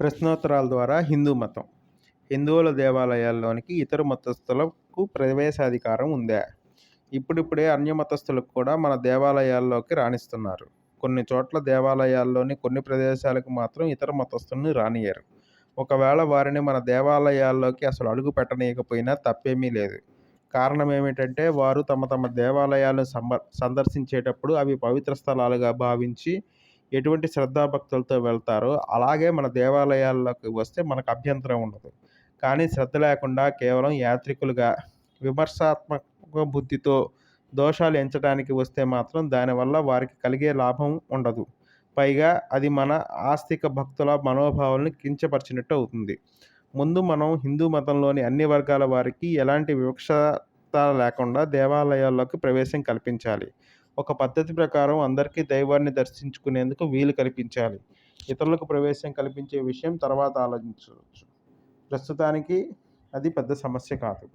ప్రశ్నోత్తరాల ద్వారా హిందూ మతం. హిందువుల దేవాలయాల్లోనికి ఇతర మతస్థులకు ప్రవేశాధికారం ఉందా? ఇప్పుడిప్పుడే అన్య మతస్థులకు కూడా మన దేవాలయాల్లోకి రాణిస్తున్నారు. కొన్ని చోట్ల దేవాలయాల్లోని కొన్ని ప్రదేశాలకు మాత్రం ఇతర మతస్థుల్ని రానియరు ఒకవేళ వారిని మన దేవాలయాల్లోకి అసలు అడుగు పెట్టనీయకపోయినా తప్పేమీ లేదు. కారణం ఏమిటంటే వారు తమ తమ దేవాలయాలను సందర్శించేటప్పుడు అవి పవిత్ర స్థలాలుగా భావించి ఎటువంటి శ్రద్ధాభక్తులతో వెళ్తారో అలాగే మన దేవాలయాల్లోకి వస్తే మనకు అభ్యంతరం ఉండదు. కానీ శ్రద్ధ లేకుండా కేవలం యాత్రికులుగా విమర్శాత్మక బుద్ధితో దోషాలు ఎంచడానికి వస్తే మాత్రం దానివల్ల వారికి కలిగే లాభం ఉండదు. పైగా అది మన ఆస్తిక భక్తుల మనోభావాలను కించపరిచినట్టు అవుతుంది. ముందు మనం హిందూ మతంలోని అన్ని వర్గాల వారికి ఎలాంటి వివక్షత లేకుండా దేవాలయాల్లోకి ప్రవేశం కల్పించాలి. ఒక పద్ధతి ప్రకారం అందరికీ దైవాన్ని దర్శించుకునేందుకు వీలు కల్పించాలి. ఇతరులకు ప్రవేశం కల్పించే విషయం తర్వాత ఆలోచించవచ్చు. ప్రస్తుతానికి అది పెద్ద సమస్య కాదు.